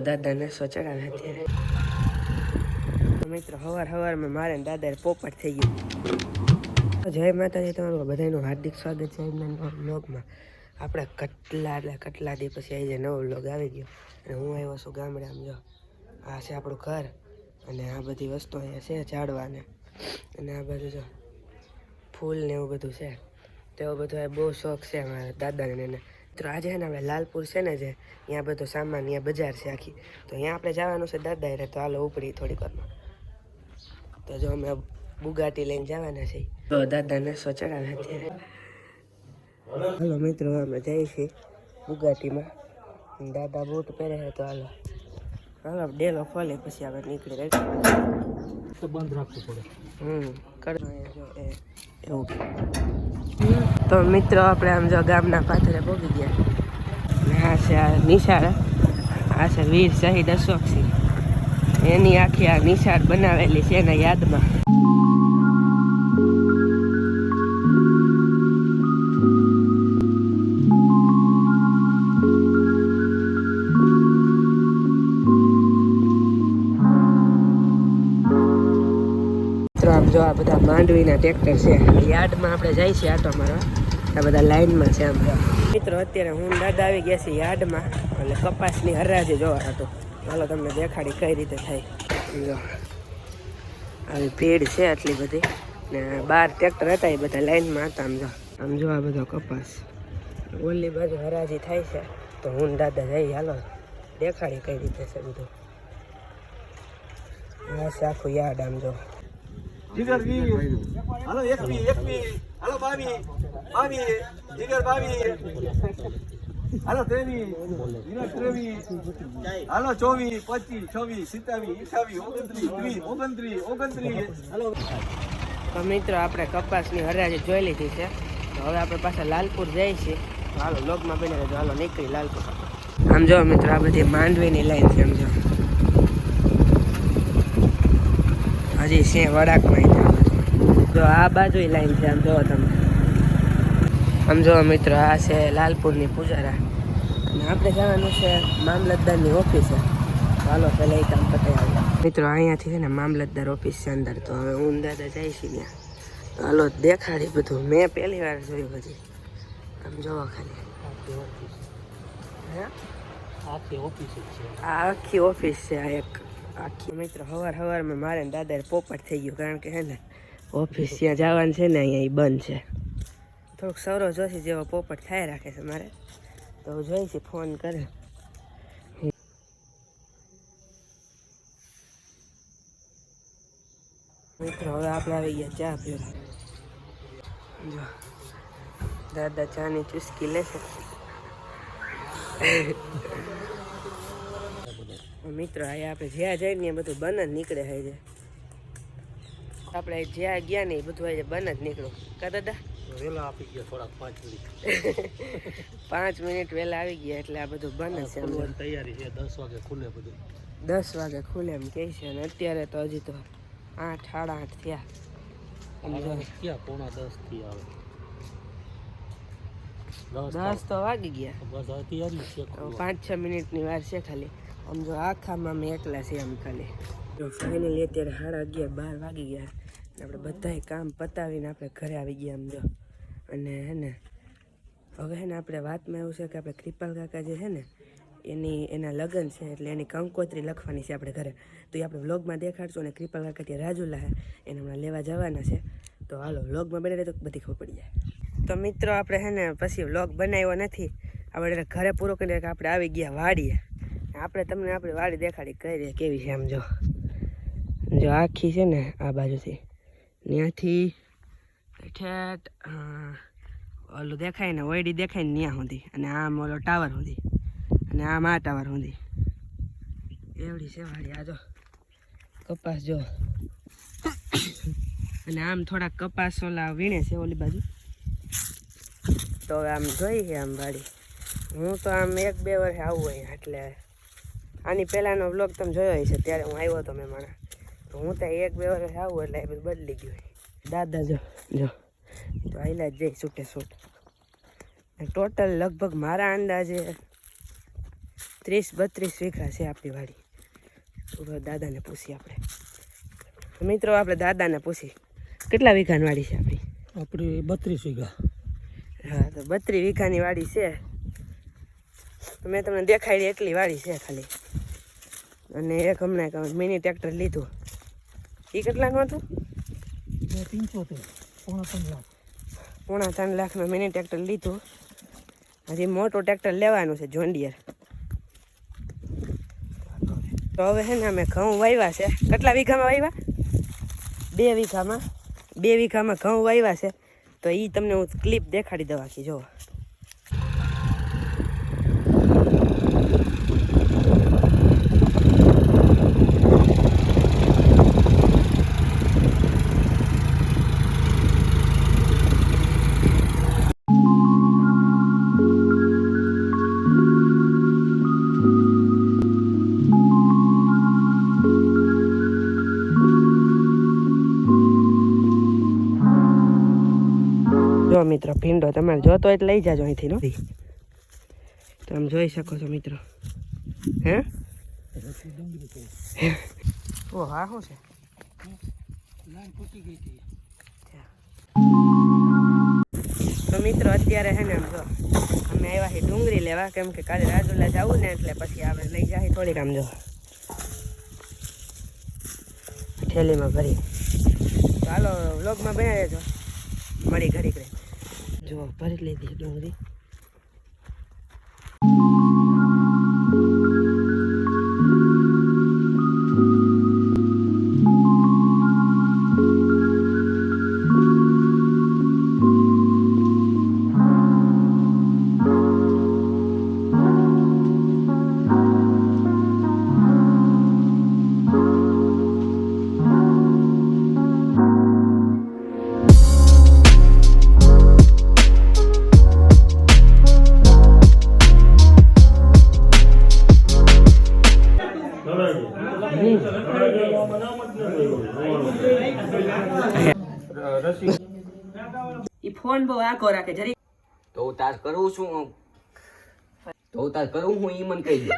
દાદાને સો ચડાવે અત્યારે. મિત્રો, હવાર હવારમાં મારે ને દાદાએ પોપટ થઈ ગયું. જય માતાજી તમારું બધાનું હાર્દિક સ્વાગત છે આજના નવા આપણે કટલા એટલે કટલા દી પછી આજે નવો બ્લોગ આવી ગયો. અને હું આવ્યો છું ગામડે આમ જો. આ છે આપણું ઘર. અને આ બધી વસ્તુ અહીંયા છે ઝાડવાને. અને આ બધું જો ફૂલ ને એવું બધું છે. તો એવું બધું બહુ શોખ છે મારા દાદાને એને. મિત્રો આજે છે ને આપણે લાલપુર છે ને જે ત્યાં બધો સામાન ત્યાં બજાર છે આખી. તો અહીંયા આપણે જવાનું છે દાદા એટલે તો હાલો ઉપડી થોડીક વારમાં. તો જો અમે બુગાટી લઈને જવાના છે તો દાદાને સો ચડાવે અત્યારે. હાલો મિત્રો અમે જઈએ છીએ બુગાટીમાં. દાદા બૂટ પહેરે છે તો હાલો. હાલો ડેલો ખોલે પછી આપણે નીકળી રહી તો બંધ રાખવું પડે. હમ કર જો એ એવું. તો મિત્રો, આપણે આમ જો ગામના પાથરે પહોંચી ગયા. આ છે આ નિશાળ. આ છે વીર શહીદ અશોકસિંહ. એની આખી આ નિશાળ બનાવેલી છે એના યાદમાં. જો આ બધા માંડવીના ટ્રેક્ટર છે. યાર્ડમાં આપણે જાય છે આટો મારવા. આ બધા લાઈનમાં છે આમ. મિત્રો, અત્યારે હું દાદા આવી ગયા છે યાર્ડમાં. એટલે કપાસની હરાજી જોવા હતો. ચાલો તમને દેખાડી કઈ રીતે થાય. જો, આવી ભીડ છે આટલી બધી. ને બાર ટ્રેક્ટર હતા એ બધા લાઈનમાં હતા આમ જો. આમ જો આ બધો કપાસ. ઓલી બાજુ હરાજી થાય છે. તો હું દાદા જઈ હાલો, દેખાડી કઈ રીતે છે બધું. બસ આખું યાર્ડ આમ જો. જીગર વીસ હાલો એકવી એકવી હાલો, બાવી. બાવી. જીગર, બાવી. હાલો, ત્રેવી. જીગર, ત્રેવી. હાલો, ચોવીસ, પચીસ, છવ્વીસ, સિત્તાવીસ, અઠાવીસ, ઓગણત્રીસ, ત્રીસ, ઓગણત્રીસ ઓગણત્રીસ. હાલો. તો મિત્રો, આપણે કપાસની હરાજી જોઈ લીધી છે. તો હવે આપણે પાછા લાલપુર જઈએ છીએ. હાલો લોકમાં બને હાલો, નીકળી લાલપુર. આમ જો મિત્રો, આ બધી માંડવીની લાઈન આમ જો હજી છે વડાકમાં જો આ બાજુ લાઈન છે આમ જોવો તમે. આમ જો મિત્રો આ છે લાલપુરની પૂજારા. અને આપણે જવાનું છે મામલતદારની ઓફિસે. ચાલો પહેલાં એ કામ પતાવી આવ્યા મિત્રો અહીંયાથી છે ને મામલતદાર ઓફિસ છે અંદર. તો હવે હું દાદા જાય છે ત્યાં. હાલો દેખાડી બધું. મેં પહેલી વાર જોયું હજી. આમ જોવો ખાલી. હે? આખી ઓફિસ છે. આ આખી ઓફિસ છે આ એક. આખી મિત્રો હવાર હવારમાં મારે ને દાદાએ પોપટ થઈ ગયું કારણ કે હે ને ઓફિસ ત્યાં જવાનું છે ને અહીંયા બંધ છે. થોડુંક સૌરવ જોશી જેવો પોપટ થાય રાખે છે મારે. તો હું જોઈ છે, ફોન કરે. મિત્રો, હવે આપણે આવી ગયા ચા પીવા. જો, દાદા ચાની ચુસ્કી લેશે. મિત્રો અહીંયા આપણે જ્યાં જઈએ ને એ બધું બન જ નીકળે છે આપણે જ્યાં ગયા ને એ બધું આજે બન જ નીકળ્યું કા દાદા? વહેલા આપી ગયા થોડાક પાંચ મિનિટ. પાંચ મિનિટ વહેલા આવી ગયા એટલે આ બધું બન છે. તૈયારી છે દસ વાગે ખુલે બધું. દસ વાગે ખુલે એમ કહે છે અને અત્યારે તો હજી તો આઠ સાડા આઠ થયા. ક્યાં પોણા દસથી આવે. દસ તો વાગી ગયા. પાંચ છ મિનિટની વાર છે ખાલી. આમ જો આખામાં અમે એકલા છે આમ ખાલી. જો ફાઇનલી અત્યારે સાડા અગિયાર, બાર વાગી ગયા. અને આપણે બધાય કામ પતાવીને આપણે ઘરે આવી ગયા આમ જો. અને હે ને, હવે હે ને આપણે વાતમાં એવું છે કે આપણે કૃપાલ કાકા જે છે ને, એની, એના લગ્ન છે એટલે એની કંકોત્રી લખવાની છે આપણે ઘરે. તો એ આપણે વ્લોગમાં દેખાડશું અને કૃપાલ કાકા ત્યાં રાજુલા છે એને હમણાં લેવા જવાના છે. તો હાલો, વ્લોગમાં બને તો બધી ખબર પડી જાય. તો મિત્રો, આપણે હે ને, પછી વ્લોગ બનાવ્યો નથી. આપણે ઘરે પૂરો કરીને આપણે આવી ગયા વાડીએ. આપણે તમને આપણી વાડી દેખાડી કઈ રહી કેવી છે આમ જો. જો આખી છે ને આ બાજુથી. ત્યાંથી ઠેઠ ઓલું દેખાય ને, ઓયડી દેખાય ને ત્યાં સુધી. અને આમ ઓલો ટાવર સુધી. અને આમ આ ટાવર સુધી. એવડી છે વાડી આ જો. કપાસ જો. અને આમ થોડાક કપાસ ઓલા વીણે છે ઓલી બાજુ. તો આમ જોઈ છે આમ વાડી. હું તો આમ એક બે વર્ષે આવું હોય એટલે આની પહેલાંનો બ્લોગ તમે જોયો હશે ત્યારે હું આવ્યો હતો મેં મારા તો હું ત્યાં એક બે વર્ષ આવું એટલે એ બધું બદલી ગયું દાદા જો જો. તો આઈલા જ જઈ છૂટે છૂટ. ટોટલ લગભગ મારા અંદાજે ત્રીસ બત્રીસ વીઘા છે આપણી વાડી. દાદાને પૂછી આપણે. મિત્રો આપણે દાદાને પૂછી કેટલા વીઘાની વાડી છે આપણી? આપણી બત્રીસ વીઘા. હા તો બત્રીસ વીઘાની વાડી છે. મેં તમને દેખાડી એટલી વાડી છે ખાલી. અને એક હમણાં મિની ટ્રેક્ટર લીધું. એ કેટલાનું હતું? પંચોતેર પોણા ત્રણ લાખ. પોણા ત્રણ લાખનું મિની ટ્રેક્ટર લીધું. હજી મોટું ટ્રેક્ટર લેવાનું છે જોન્ડિયર તો હવે છે ને અમે ઘઉં વાવ્યા છે. કેટલા વીઘામાં વાવ્યા બે વીઘામાં. બે વીઘામાં ઘઉં વાવ્યા છે. તો એ તમને હું ક્લિપ દેખાડી દઉં આખી જો મિત્રો ભીંડો તમારે જોતો તો લઈ જાજો અહીંથી નો તમે જોઈ શકો છો મિત્રો. હે? ઓ હા શું છે? તો મિત્રો અત્યારે હે ને આમ જો અમે આવ્યા છીએ ડુંગળી લેવા કેમ કે કાલે રાજુલા જવું ને એટલે પછી આપણે લઈ જાય થોડીક આમ જો. થેલીમાં ભરી. ચાલો વ્લોગમાં બનાવી દેજો મળી ઘડીક ઘડી જો ભરી લીધી ડુંગળી ઈ ફોન બહુ આખો રાખે, જરી તો તાર કરું છું તો તાર કરું હું ઈ મને કહી દે.